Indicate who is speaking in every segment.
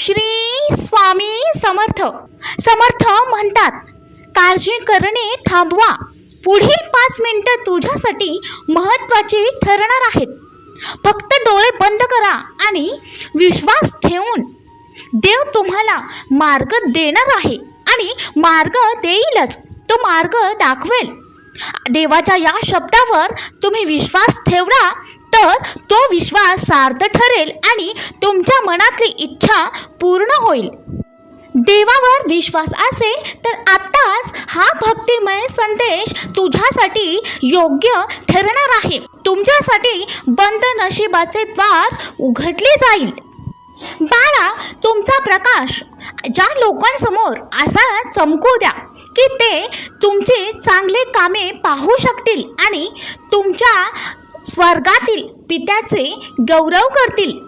Speaker 1: श्री स्वामी समर्थ. समर्थ म्हणतात काळजी करणे थांबवा. पुढील पाच मिनिटं तुझ्यासाठी महत्त्वाची ठरणार आहेत. फक्त डोळे बंद करा आणि विश्वास ठेवून देव तुम्हाला मार्ग देणार आहे आणि मार्ग देईलच. तो मार्ग दाखवेल. देवाच्या या शब्दावर तुम्ही विश्वास ठेवला तर तो विश्वास सार्थ ठरेल आणि तुमच्या मनातली इच्छा पूर्ण होईल. देवावर विश्वास असेल तर आत्ताच हा भक्तिमय संदेश तुझ्यासाठी योग्य ठरणार आहे. तुमच्यासाठी बंद नशिबाचे द्वार उघडले जाईल. बाळा तुमचा प्रकाश ज्या लोकांसमोर असा चमकू द्या की ते तुमचे चांगले कामे पाहू शकतील आणि तुमच्या स्वर्गातील पित्याचे गौरव करतील.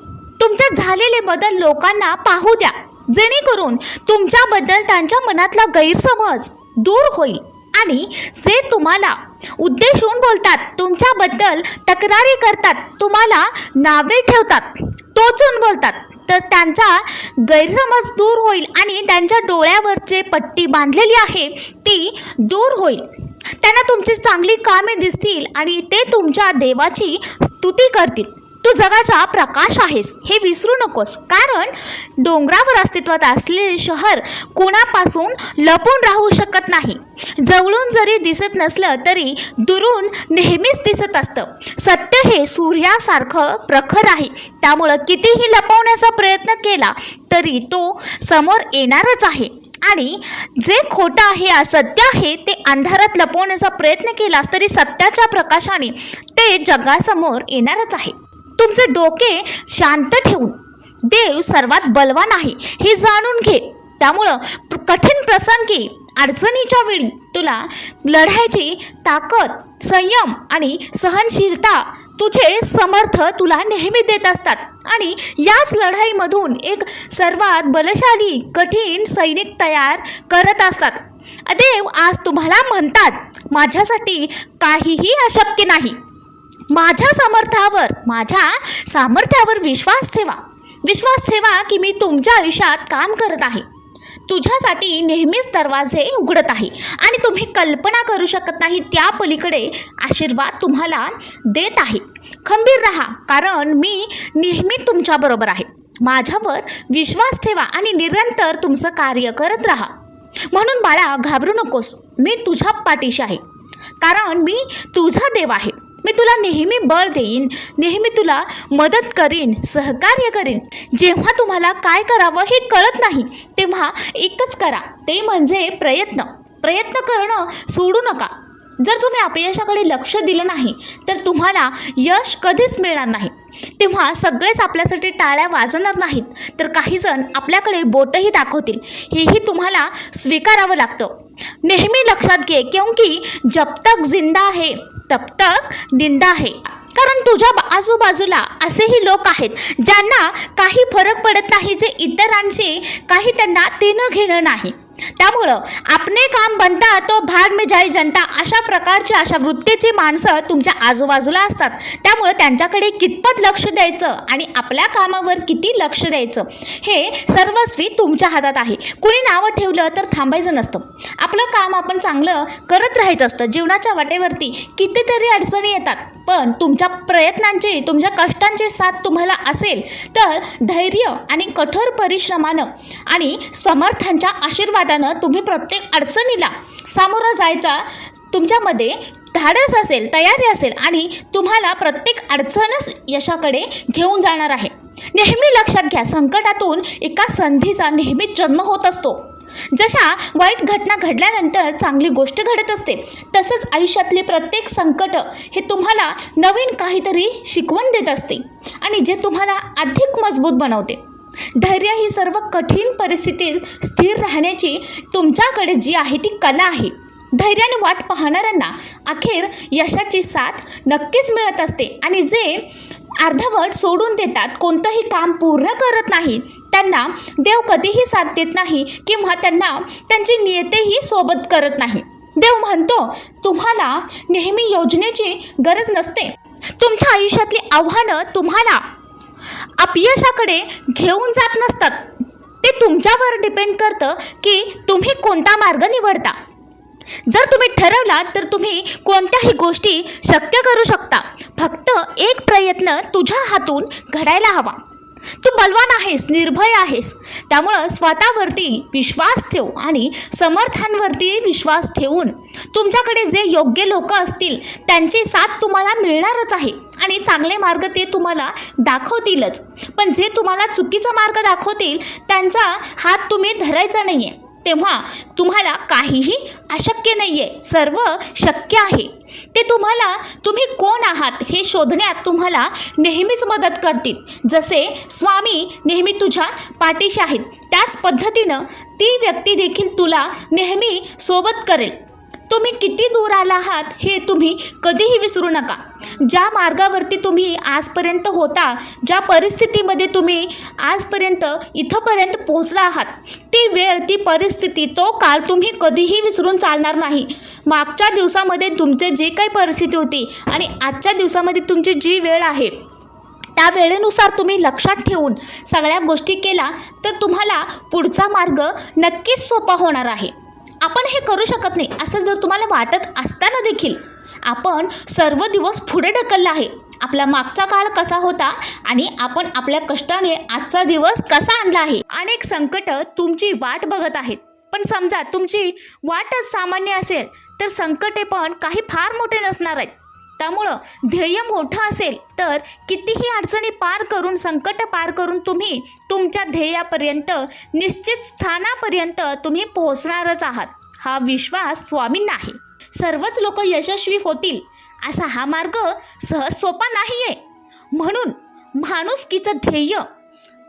Speaker 1: तुमचे झालेले बदल लोकांना पाहू द्या. जेणेकरून तुमच्याबद्दल त्यांच्या मनातला गैरसमज दूर होईल. आणि जे तुम्हाला उद्देशून बोलतात तुमच्याबद्दल तक्रारी करतात तुम्हाला नावे ठेवतात टोचून बोलतात तर त्यांचा गैरसमज दूर होईल आणि त्यांच्या डोळ्यावरचे पट्टी बांधलेली आहे ती दूर होईल. त्यांना तुमची चांगली कामे दिसतील आणि ते तुमच्या देवाची स्तुती करतील. तू जगाचा प्रकाश आहेस हे विसरू नकोस. कारण डोंगरावर अस्तित्वात असलेले शहर कोणापासून लपून राहू शकत नाही. जवळून जरी दिसत नसलं तरी दुरून नेहमीच दिसत असतं. सत्य हे सूर्यासारखं प्रखर आहे. त्यामुळं कितीही लपवण्याचा प्रयत्न केला तरी तो समोर येणारच आहे. आणि जे खोटं आहे असत्य आहे ते अंधारात लपवण्याचा प्रयत्न केलास तरी सत्याच्या प्रकाशाने ते जगासमोर येणारच आहे. तुमचे डोके शांत ठेवून देव सर्वात बलवान आहे हे जाणून घे. त्यामुळं कठीण प्रसंगी अडचणीच्या वेळी तुला लढायची ताकद संयम आणि सहनशीलता तुझे समर्थ तुला नेहमी देत असतात. आणि याच लढाईमधून एक सर्वात बलशाली कठीण सैनिक तयार करत असतात. देव आज तुम्हाला म्हणतात माझ्यासाठी काहीही अशक्य नाही. माझ्या समर्थावर माझ्या सामर्थ्यावर विश्वास ठेवा. विश्वास ठेवा की मी तुमच्या आयुष्यात काम करत आहे. तुझ्यासाठी नेहमीच दरवाजे उघडत आहे. आणि तुम्ही कल्पना करू शकत नाही त्या पलीकडे आशीर्वाद तुम्हाला देत आहे. खंबीर राहा कारण मी नेहमी तुमच्याबरोबर आहे. माझ्यावर विश्वास ठेवा आणि निरंतर तुमचं कार्य करत राहा. म्हणून बाळा घाबरू नकोस. मी तुझ्या पाठीशी आहे. कारण मी तुझा देव आहे. मी तुला नेहमी बळ देईन नेहमी तुला मदत करीन सहकार्य करीन. जेव्हा तुम्हाला काय करावं हे कळत नाही तेव्हा एकच करा. ते म्हणजे प्रयत्न. प्रयत्न करणं सोडू नका. जर तुम्ही अपयशाकडे लक्ष दिलं नाही तर तुम्हाला यश कधीच मिळणार नाही. तेव्हा सगळेच आपल्यासाठी टाळ्या वाजवणार नाहीत तर काहीजण आपल्याकडे बोटही दाखवतील. हेही तुम्हाला स्वीकारावं लागतं. नेहमी लक्षात घे क्योंकि जब तक जिंदा आहे तब तक निंदा आहे. कारण तुझ्या आजूबाजूला असेही लोक आहेत ज्यांना काही फरक पडत नाही जे इतरांशी काही त्यांना देणं घेणं नाही. त्यामुळं आपले काम बनता तो भाग में जाई जनता. अशा प्रकारची अशा वृत्तीची माणसं तुमच्या आजूबाजूला असतात. त्यामुळं त्यांच्याकडे कितपत लक्ष द्यायचं आणि आपल्या कामावर किती लक्ष द्यायचं हे सर्वस्वी तुमच्या हातात आहे. कुणी नावं ठेवलं तर थांबायचं नसतं. आपलं काम आपण चांगलं करत राहायचं असतं. जीवनाच्या वाटेवरती कितीतरी अडचणी येतात. पण तुमच्या प्रयत्नांची तुमच्या कष्टांची साथ तुम्हाला असेल तर धैर्य आणि कठोर परिश्रमानं आणि समर्थांच्या आशीर्वादानं तुम्ही प्रत्येक अडचणीला सामोरं जायचा तुमच्यामध्ये धाडस असेल तयारी असेल आणि तुम्हाला प्रत्येक अडचणच यशाकडे घेऊन जाणार आहे. नेहमी लक्षात घ्या संकटातून एका संधीचा नेहमीच जन्म होत असतो. जशा वाईट घटना घडल्यानंतर चांगली गोष्ट घडत असते तसंच आयुष्यातले प्रत्येक संकट हे तुम्हाला नवीन काहीतरी शिकवण देत असते आणि जे तुम्हाला अधिक मजबूत बनवते. धैर्य ही सर्व कठीण परिस्थितीत स्थिर राहण्याची तुमच्याकडे जी आहे ती कला आहे. धैर्याने वाट पाहणाऱ्यांना अखेर यशाची साथ नक्कीच मिळत असते आणि जे अर्धवट सोडून देतात कोणतंही काम पूर्ण करत नाही त्यांना देव कधीही साथ देत नाही किंवा त्यांना त्यांची नियतेही सोबत करत नाही. देव म्हणतो तुम्हाला नेहमी योजनेची गरज नसते. तुमच्या आयुष्यातली आव्हानं तुम्हाला अपयशाकडे घेऊन जात नसतात. ते तुमच्यावर डिपेंड करतं की तुम्ही कोणता मार्ग निवडता. जर तुम्ही ठरवला तर तुम्ही कोणत्याही गोष्टी शक्य करू शकता. फक्त एक प्रयत्न तुझ्या हातून घडायला हवा. तू बलवान आहेस निर्भय आहेस. त्यामुळं स्वतःवरती विश्वास ठेव आणि समर्थांवरती विश्वास ठेवून तुमच्याकडे जे योग्य लोक असतील त्यांची साथ तुम्हाला मिळणारच आहे आणि चांगले मार्ग ते तुम्हाला दाखवतीलच. पण जे तुम्हाला चुकीचा मार्ग दाखवतील त्यांचा हात तुम्ही धरायचा नाही आहे तेव्हा तुम्हाला काहीही अशक्य नाही आहे सर्व शक्य आहे. ते तुम्हाला तुम्ही कोण आहात हे शोधण्यात तुम्हाला नेहमीच मदत करतील. जसे स्वामी नेहमी तुझ्या पाठीशी आहेत. त्याच पद्धतीनं ती व्यक्ती देखील तुला नेहमी सोबत करेल. तुम्ही किती दूर आला आहात हे तुम्ही कधीही विसरू नका. ज्या मार्गावरती तुम्ही आजपर्यंत होता ज्या परिस्थितीमध्ये तुम्ही आजपर्यंत इथंपर्यंत पोहोचला आहात ती वेळ ती परिस्थिती तो काळ तुम्ही कधीही विसरून चालणार नाही. मागच्या दिवसामध्ये तुमचे जे काही परिस्थिती होती आणि आजच्या दिवसामध्ये तुमची जी वेळ आहे त्या वेळेनुसार तुम्ही लक्षात ठेवून सगळ्या गोष्टी केला तर तुम्हाला पुढचा मार्ग नक्कीच सोपा होणार आहे. आपण हे करू शकत नाही असं जर तुम्हाला वाटत असताना देखील आपण सर्व दिवस पुढे ढकलला आहे. आपला मागचा काळ कसा होता आणि आपण आपल्या कष्टाने आजचा दिवस कसा आणला आहे? अनेक संकट तुमची वाट बघत आहेत. पण समजा तुमची वाटच सामान्य असेल तर संकटे पण काही फार मोठे नसणार आहेत. त्यामुळं ध्येय मोठं असेल तर कितीही अडचणी पार करून संकट पार करून तुम्ही तुमच्या ध्येयापर्यंत निश्चित स्थानापर्यंत तुम्ही पोहोचणारच आहात. हा विश्वास स्वामींना आहे. सर्वच लोक यशस्वी होतील असा हा मार्ग सहज सोपा नाही आहे म्हणून माणुसकीचं ध्येय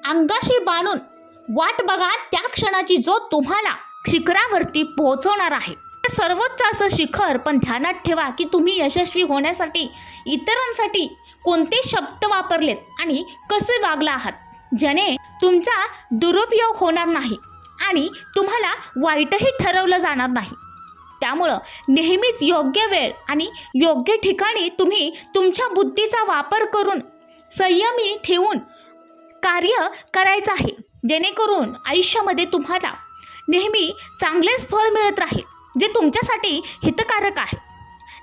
Speaker 1: अंगाशी बांधून वाट बघा त्या क्षणाची जो तुम्हाला शिखरावरती पोहोचवणार आहे. सर्वोच्च असं शिखर पण ध्यानात ठेवा की तुम्ही यशस्वी होण्यासाठी इतरांसाठी कोणते शब्द वापरलेत आणि कसे वागला आहात ज्याने तुमचा दुरुपयोग होणार नाही आणि तुम्हाला वाईटही ठरवलं जाणार नाही. त्यामुळं नेहमीच योग्य वेळ आणि योग्य ठिकाणी तुम्ही तुमच्या बुद्धीचा वापर करून संयमी ठेवून कार्य करायचं आहे जेणेकरून आयुष्यामध्ये तुम्हाला नेहमी चांगलेच फळ मिळत राहील. जे तुमच्यासाठी हितकारक आहे.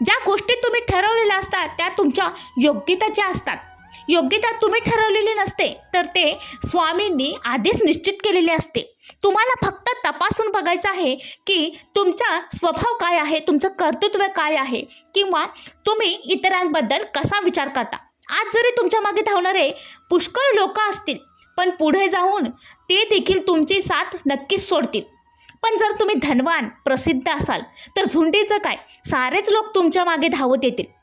Speaker 1: ज्या गोष्टी तुम्ही ठरवलेल्या असतात त्या तुमच्या योग्यताच्या असतात. योग्यता तुम्ही ठरवलेली नसते तर ते स्वामींनी आधीच निश्चित केलेले असते. तुम्हाला फक्त तपासून बघायचं आहे की तुमचा स्वभाव काय आहे तुमचं कर्तृत्व काय आहे किंवा तुम्ही इतरांबद्दल कसा विचार करता. आज जरी तुमच्या मागे धावणारे पुष्कळ लोक असतील पण पुढे जाऊन ते देखील तुमची साथ नक्कीच सोडतील. पण जर तुम्ही धनवान प्रसिद्ध असाल तर झुंडीचं काय? सारेच लोक तुमच्या मागे धावत येतील.